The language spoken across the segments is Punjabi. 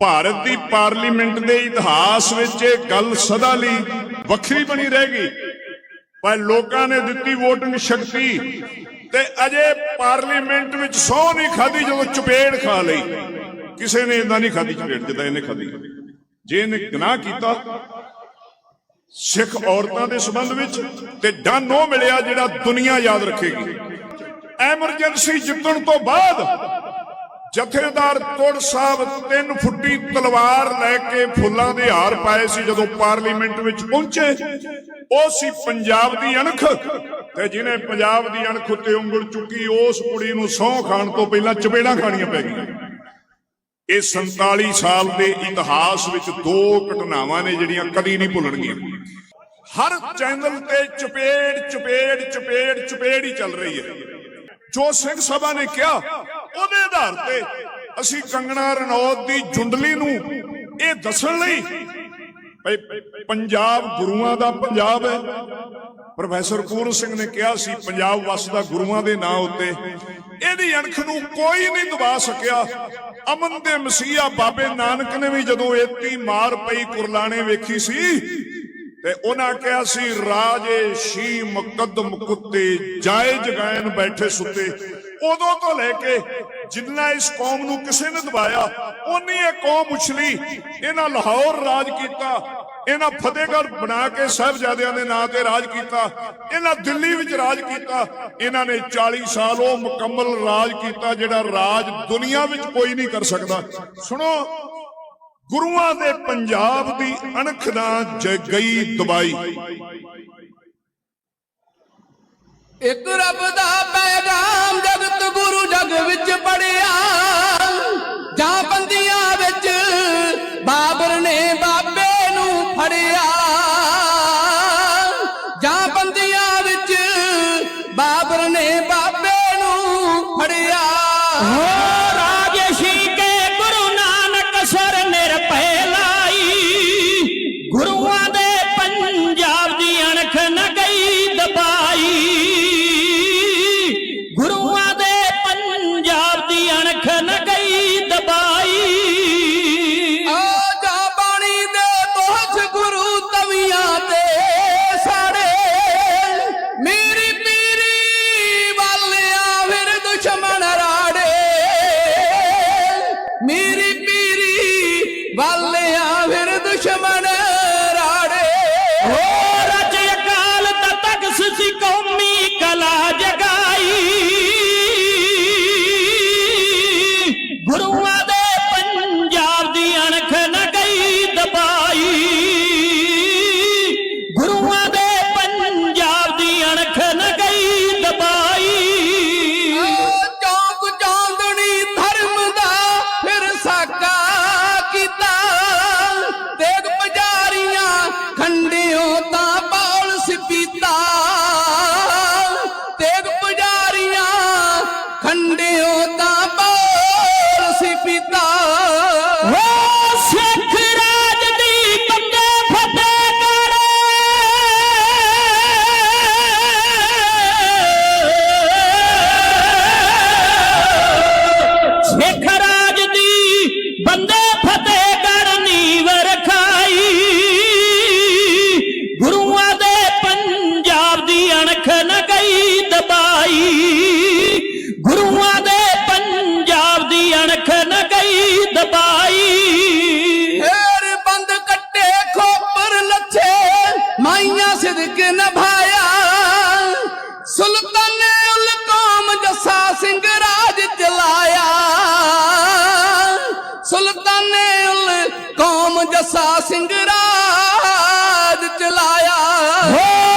ਭਾਰਤ ਦੀ ਪਾਰਲੀਮੈਂਟ ਦੇ ਇਤਿਹਾਸ ਵਿੱਚ ਇਹ ਗੱਲ ਸਦਾ ਲਈ ਵੱਖਰੀ ਬਣੀ ਰਹੇਗੀ ਪਰ ਲੋਕਾਂ ਨੇ ਦਿੱਤੀ ਵੋਟਿੰਗ ਸ਼ਕਤੀ ਤੇ ਅਜੇ ਪਾਰਲੀਮੈਂਟ ਵਿੱਚ ਸੌ ਨਹੀਂ ਖਾਦੀ ਜਦੋਂ ਚਪੇੜ ਖਾ ਲਈ। ਕਿਸੇ ਨੇ ਇਦਾਂ ਨਹੀਂ ਖਾਦੀ ਚਪੇੜ ਜਿੱਦਾਂ ਇਹਨੇ ਖਾਦੀ ਜੇ ਇਹਨੇ ਗੁਨਾਹ ਕੀਤਾ, ਸਿੱਖ ਔਰਤਾਂ ਦੇ ਸੰਬੰਧ ਵਿੱਚ ਤੇ ਡਨ ਉਹ ਮਿਲਿਆ ਜਿਹੜਾ ਦੁਨੀਆ ਯਾਦ ਰੱਖੇਗੀ। ਐਮਰਜੈਂਸੀ ਜਿੱਤਣ ਤੋਂ ਬਾਅਦ ਜਥੇਦਾਰ ਤੁੜ ਸਾਹਿਬ ਤਿੰਨ ਫੁੱਟੀ ਤਲਵਾਰ ਲੈ ਕੇ ਫੁੱਲਾਂ ਦੇ ਹਾਰ ਪਾਏ ਸੀ ਜਦੋਂ ਪਾਰਲੀਮੈਂਟ ਵਿੱਚ ਪਹੁੰਚੇ। ਉਹ ਸੀ ਪੰਜਾਬ ਦੀ ਅਣਖ ਤੇ ਜਿਹਨੇ ਪੰਜਾਬ ਦੀ ਅਣਖ ਉੱਤੇ ਉਂਗਲ ਚੁੱਕੀ, ਉਸ ਕੁੜੀ ਨੂੰ ਸਹੁੰ ਖਾਣ ਤੋਂ ਪਹਿਲਾਂ ਚਪੇੜਾਂ ਖਾਣੀਆਂ ਪੈ ਗਈਆਂ। ਇਹ 47 ਸਾਲ ਦੇ ਇਤਿਹਾਸ ਵਿੱਚ ਦੋ ਘਟਨਾਵਾਂ ਨੇ ਜਿਹੜੀਆਂ ਕਦੀ ਨਹੀਂ ਭੁੱਲਣਗੀਆਂ। ਹਰ ਚੈਨਲ ਤੇ ਚਪੇੜ ਚਪੇੜ ਚਪੇੜ ਚਪੇੜ ਹੀ ਚੱਲ ਰਹੀ ਹੈ। ਜੋ ਸਿੰਘ ਸਭਾ ਨੇ ਕਿਹਾ ਉਹਦੇ ਆਧਾਰ ਤੇ ਅਸੀਂ ਕੰਗਣਾ ਰਣੌਤ ਦੀ ਜੁੰਡਲੀ ਨੂੰ ਇਹ ਦੱਸਣ ਲਈ ਪੰਜਾਬ ਗੁਰੂਆਂ ਦਾ ਪੰਜਾਬ ਹੈ। ਪ੍ਰੋਫੈਸਰ ਪੂਰਨ ਸਿੰਘ ਨੇ ਕਿਹਾ ਸੀ, ਪੰਜਾਬ ਵਸਦਾ ਗੁਰੂਆਂ ਦੇ ਨਾਂ ਉੱਤੇ। ਇਹਦੀ ਅਣਖ ਨੂੰ ਕੋਈ ਨਹੀਂ ਦਬਾ ਸਕਿਆ। ਅਮਨ ਦੇ ਮਸੀਹਾ ਬਾਬੇ ਨਾਨਕ ਨੇ ਵੀ ਜਦੋਂ ਏਤੀ ਮਾਰ ਪਈ ਕੁਰਲਾਣੇ ਵੇਖੀ ਸੀ, ਤੇ ਉਹਨਾਂ ਕਿਹਾ ਸੀ, ਰਾਜੇ ਸ਼ੀ ਮੁਕੱਦਮ ਕੁੱਤੇ ਜਾਏ ਜਗਾਇਨ ਬੈਠੇ ਸੁੱਤੇ। ਉਦੋਂ ਤੋਂ ਲੈ ਕੇ ਜਿੰਨਾ ਇਸ ਕੌਮ ਨੂੰ ਕਿਸੇ ਨੇ ਦਬਾਇਆ ਉਨੀ ਇਹ ਕੌਮ ਉਛਲੀ। ਇਹਨਾਂ ਲਾਹੌਰ ਰਾਜ ਕੀਤਾ, ਇਹਨਾਂ ਫਤਿਹਗੜ੍ਹ ਬਣਾ ਕੇ ਸਾਹਿਬਜ਼ਾਦਿਆਂ ਦੇ ਨਾਂ ਤੇ ਰਾਜ ਕੀਤਾ, ਇਹਨਾਂ ਦਿੱਲੀ ਵਿੱਚ ਰਾਜ ਕੀਤਾ, ਇਹਨਾਂ ਨੇ 40 ਸਾਲ ਉਹ ਮੁਕੰਮਲ ਰਾਜ ਕੀਤਾ ਜਿਹੜਾ ਰਾਜ ਦੁਨੀਆ ਵਿੱਚ ਕੋਈ ਨਹੀਂ ਕਰ ਸਕਦਾ। ਸੁਣੋ, ਗੁਰੂਆਂ ਦੇ ਪੰਜਾਬ ਦੀ ਅਣਖ ਨਾ ਜ ਗਈ ਦਬਾਈ। ਇੱਕ ਰੱਬ ਦਾ ਪੈਗਾਮ ਜਗਤ ਗੁਰੂ ਜਗ ਵਿੱਚ ਪੜਿਆ ਨਿਭਾਇਆ ਸੁਲਤਾਨ ਉਲ ਕੌਮ ਜੱਸਾ ਸਿੰਘ ਰਾਜ ਚਲਾਇਆ ਸੁਲਤਾਨ ਉਲ ਕੌਮ ਜੱਸਾ ਸਿੰਘ ਰਾਜ ਚਲਾਇਆ ਹੋ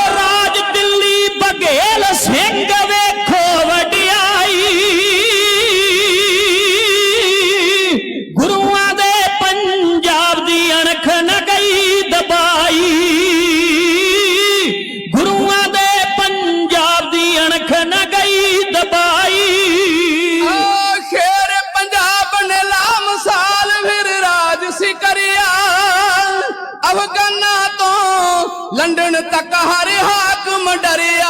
ਅਫਗਾਨਾਂ ਤੋਂ ਲੰਡਨ ਤੱਕ ਹਰ ਹਾਕਮ ਡਰਿਆ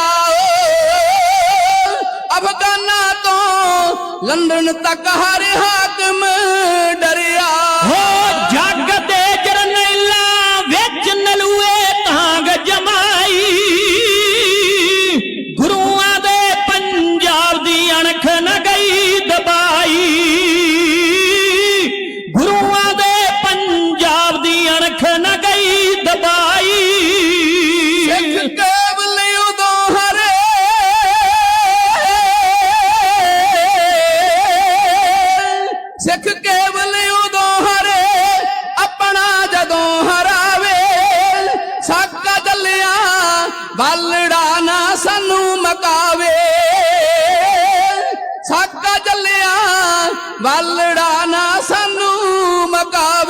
ਅਫਗਾਨਾਂ ਤੋਂ ਲੰਡਨ ਤੱਕ ਹਰ ਹਾਕਮ ਕਾਲੜਾ ਨਾ ਸਾਨੂੰ ਮਕਾਵੇ। ਸਾਕਾ ਚੱਲਿਆ ਵਾਲੜਾ ਨਾ ਸਾਨੂੰ ਮਕਾਵੇ।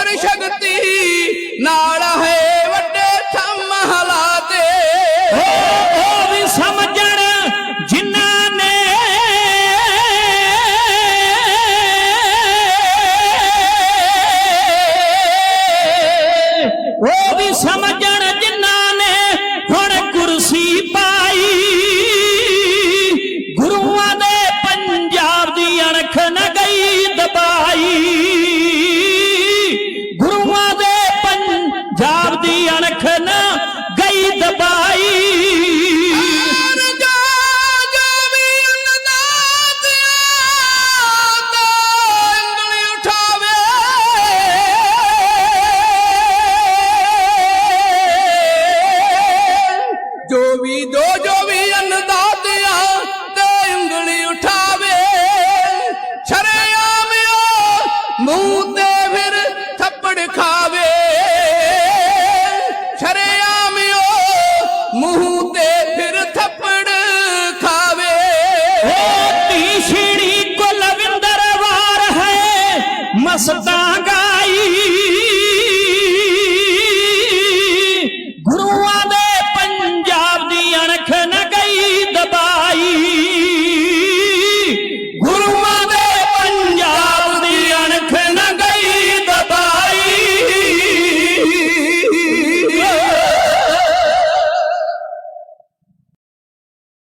ਗੁਰ ਸ਼ਕਤੀ ਨਾਲ ਹੈ।